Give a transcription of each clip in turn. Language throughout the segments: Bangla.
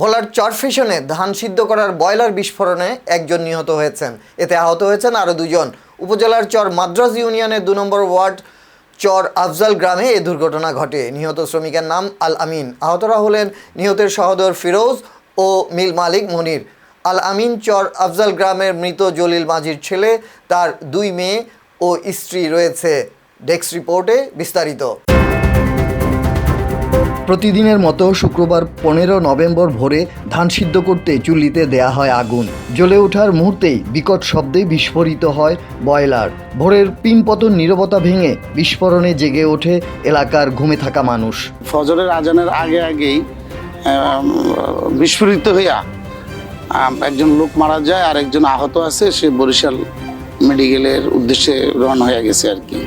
ভোলার চরফেশনে ধান সিদ্ধ করার বয়লার বিস্ফোরণে একজন নিহত হয়েছেন। এতে আহত হয়েছেন আরও দুজন। উপজেলার চর মাদ্রাজ ইউনিয়নের দু নম্বর ওয়ার্ড চর আফজাল গ্রামে এ দুর্ঘটনা ঘটে। নিহত শ্রমিকের নাম আল আমিন। আহতরা হলেন নিহতের সহোদর ফিরোজ ও মিল মালিক মনির। আল আমিন চর আফজাল গ্রামের মৃত জলিল মাঝির ছেলে, তার দুই মেয়ে ও স্ত্রী রয়েছে। ডেস্ক রিপোর্টে বিস্তারিত। প্রতিদিনের মতো শুক্রবার পনেরো নভেম্বর ভোরে ধান সিদ্ধ করতে চুল্লিতে দেয়া হয় আগুন। জ্বলে ওঠার মুহূর্তেই বিকট শব্দে বিস্ফোরিত হয় বয়লার ভোরের পিনপতন নীরবতা ভেঙে বিস্ফোরণে জেগে ওঠে এলাকার ঘুমে থাকা মানুষ। ফজরের আজানের আগে আগেই বিস্ফোরিত হইয়া একজন লোক মারা যায় আর একজন আহত আছে, সে বরিশাল মেডিকেলের উদ্দেশ্যে রওনা হয়ে গেছে আর কি।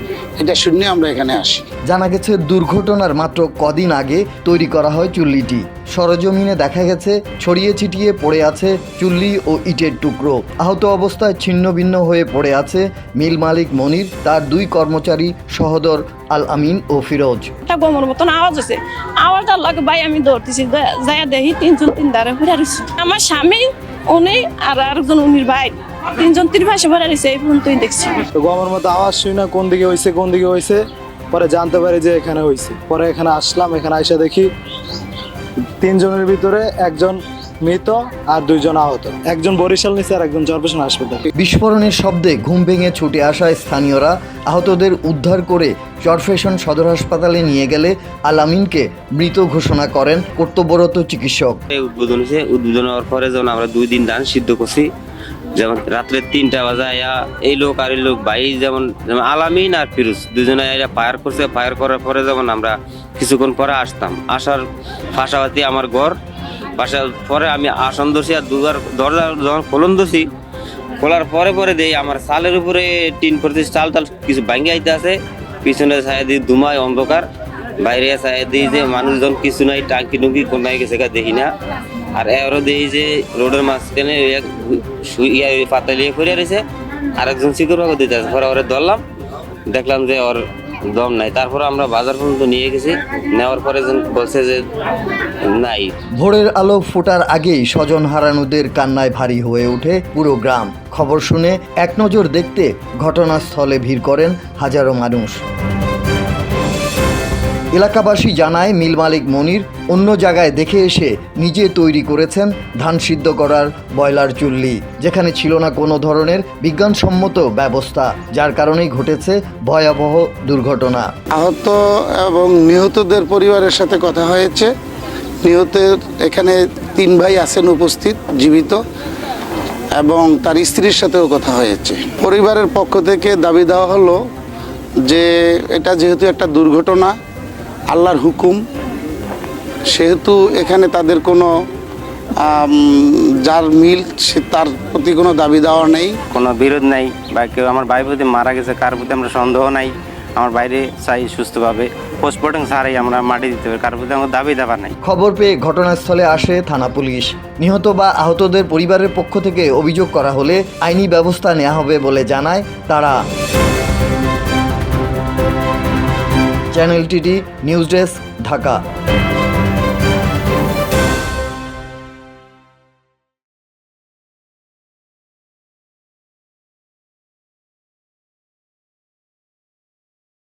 এটা শুনে আমরা এখানে আসি। জানা গেছে দুর্ঘটনার মাত্র কদিন আগে তৈরি করা হয় চুল্লিটি। সরজমিনে দেখা গেছে ছড়িয়ে ছিটিয়ে পড়ে আছে চুল্লি ও ইটের টুকরো। আহত অবস্থায় ছিন্ন ভিন্ন হয়ে পড়ে আছে মিল মালিক মনির তার দুই কর্মচারী সহদর আল আমিন ও ফিরোজ। একটা গমর মতন আওয়াজ আছে আওয়াজটার লাগে ভাই আমি দৌড়তেছি যাইয়া দেখি তিনজন তিন দ্বারা ঘুরে আমার স্বামী উনি আর আরেকজন উনির ভাই। তিনজন তিন ভাষা ভরে রয়েছে এই পর্যন্তই দেখছি। তো গমের মতো আওয়াজ শুই না কোন দিকে হয়েছে কোন দিকে হয়েছে পরে জানতে পারি যে এখানে হয়েছে পরে এখানে আসলাম এখানে আইসা দেখি তিনজনের ভিতরে একজন মৃত আর দুইজন আহত। একজন বরিশাল নিচে আর একজন চরপেশন হাসপাতাল। বিস্ফোরণের শব্দে ঘুম ভেঙে ছুটে আসা স্থানীয়রা আহতদের উদ্ধার করে চরফেশন সদর হাসপাতালে নিয়ে গেলে আল আমিনকে মৃত ঘোষণা করেন কর্তব্যরত চিকিৎসক। উদ্বোধন হয়েছে। উদ্বোধন হওয়ার পরে যখন আমরা দুই দিন ধান সিদ্ধ করছি যেমন রাত্রে তিনটা বাজায়া এই লোক আর এই লোক, ভাই যেমন যেমন আলামিন আর ফিরুজ দুজনে এরা ফায়ার করছে। ফায়ার করার পরে যেমন আমরা কিছুক্ষণ পরে আসতাম। আসার পাশাপাশি আমার ঘর, বাসার পরে আমি আসন দোষী আর দুবার দরজা যখন খোলন দোষী খোলার পরে পরে দেই আমার চালের উপরে টিন পড়তে চাল টাল কিছু ভাঙ্গে আইতে আছে পিছনে ছায়া দিয়ে ধুমায় অন্ধকার, বাইরে ছায়া দিই যে মানুষজন কিছু নাই, টাঙ্কি টুঙ্কি কোনায় গেছে দেখি না। আর এরও দেখি যে রোডের মাঝখানে ইয়া পাতা লিয়ে পড়ে রয়েছে। আর একজন শিকড় বাগো দিতে আছে। পরে ওরে ধরলাম। দেখলাম যে ওর দম নাই। তারপর আমরা বাজার পর্যন্ত নিয়ে গেছি। নেওয়ার পরে বলছে যে নাই। ভোরের আলো ফোটার আগেই স্বজন হারানোদের কান্নায় ভারী হয়ে ওঠে পুরো গ্রাম। খবর শুনে এক নজর দেখতে ঘটনাস্থলে ভিড় করেন হাজারো মানুষ। এলাকাবাসী জানায়, মিল মালিক মনির অন্য জায়গায় দেখে এসে নিজে তৈরি করেছেন ধান সিদ্ধ করার বয়লার চুল্লি, যেখানে ছিল না কোনো ধরনের বিজ্ঞানসম্মত ব্যবস্থা, যার কারণেই ঘটেছে ভয়াবহ দুর্ঘটনা। আহত এবং নিহতদের পরিবারের সাথে কথা হয়েছে। নিহতের এখানে তিন ভাই আছেন উপস্থিত, জীবিত, এবং তার স্ত্রীর সাথেও কথা হয়েছে। পরিবারের পক্ষ থেকে দাবি দেওয়া হলো যে এটা যেহেতু একটা দুর্ঘটনা আল্লাহর হুকুম সেহেতু এখানে তাদের কোনো যার মিল সে তার প্রতি কোনো দাবি দেওয়া নেই। কোনো বিরোধ নাই বা কেউ আমার ভাই প্রতি মারা গেছে কার প্রতি আমরা সন্দেহ নাই। আমার বাইরে চাই সুস্থভাবে। পোস্টমর্টম ছাড়াই আমরা মাটি দিতে পারি কার প্রতি আমার দাবি দাবা নাই। খবর পেয়ে ঘটনাস্থলে আসে থানা পুলিশ। নিহত বা আহতদের পরিবারের পক্ষ থেকে অভিযোগ করা হলে আইনি ব্যবস্থা নেওয়া হবে বলে জানায় তারা। channel TT news desk Dhaka